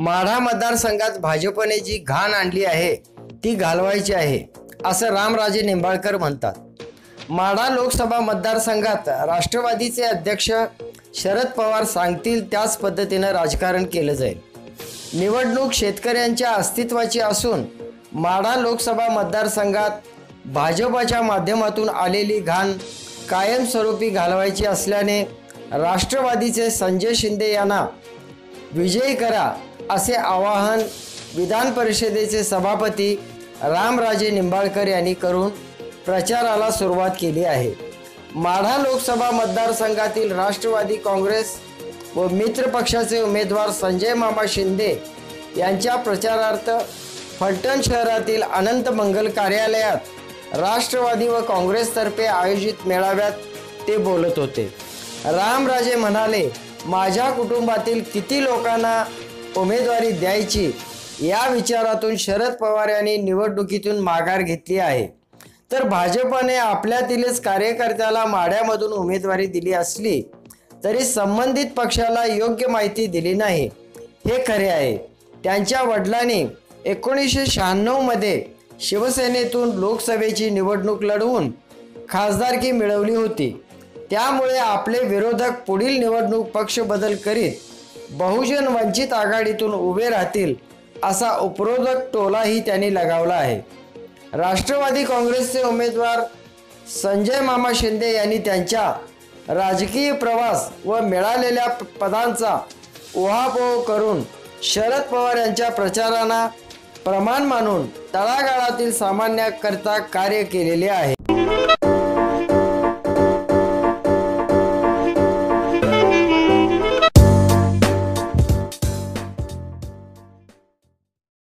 माढा मतदारसंघात भाजपने जी घाण आणली आहे ती घालवायची आहे असं रामराजे निंबाळकर म्हणतात. माढा लोकसभा मतदारसंघात राष्ट्रवादीचे अध्यक्ष शरद पवार सांगतील त्याच पद्धतीनं राजकारण केलं जाईल. निवडणूक शेतकऱ्यांच्या अस्तित्वाची असून माढा लोकसभा मतदारसंघात भाजपाच्या माध्यमातून आलेली घाण कायमस्वरूपी घालवायची असल्याने राष्ट्रवादीचे संजय शिंदे यांना विजयी करा असे आवाहन विधान परिषदेचे सभापती रामराजे निंबाळकर यांनी करून प्रचाराला सुरुवात केली आहे. माढा लोकसभा मतदारसंघातील राष्ट्रवादी काँग्रेस व मित्र पक्षाचे उमेदवार संजय मामा शिंदे यांच्या प्रचारार्थ फलटण शहरातील अनंत मंगल कार्यालयात राष्ट्रवादी व काँग्रेसतर्फे आयोजित मेळाव्यात ते बोलत होते. रामराजे म्हणाले माझ्या कुटुंबातील किती लोकांना उमेदवारी द्यायची या विचारातून शरद पवार यांनी निवडणुकीतून माघार घेतली आहे. तर भाजपने आपल्यातीलच कार्यकर्त्याला माढ्यामधून उमेदवारी दिली असली तरी संबंधित पक्षाला योग्य माहिती दिली नाही. हे खरे आहे. त्यांच्या वडिलांनी एकोणीसशे शहाण्णवमध्ये शिवसेनेतून लोकसभेची निवडणूक लढवून खासदारकी मिळवली होती. त्यामुळे आपले विरोधक पुढील निवडणूक पक्ष बदल करीत बहुजन वंचित आघाडीतून उभे राहतील असा उपरोधक टोलाही त्यांनी लगावला आहे. राष्ट्रवादी काँग्रेसचे उमेदवार संजय मामा शिंदे यांनी त्यांच्या राजकीय प्रवास व मिळालेल्या पदांचा उहापोह करून शरद पवार यांच्या प्रचारांना प्रमाण मानून तळागाळातील सामान्याकरता कार्य केलेले आहे.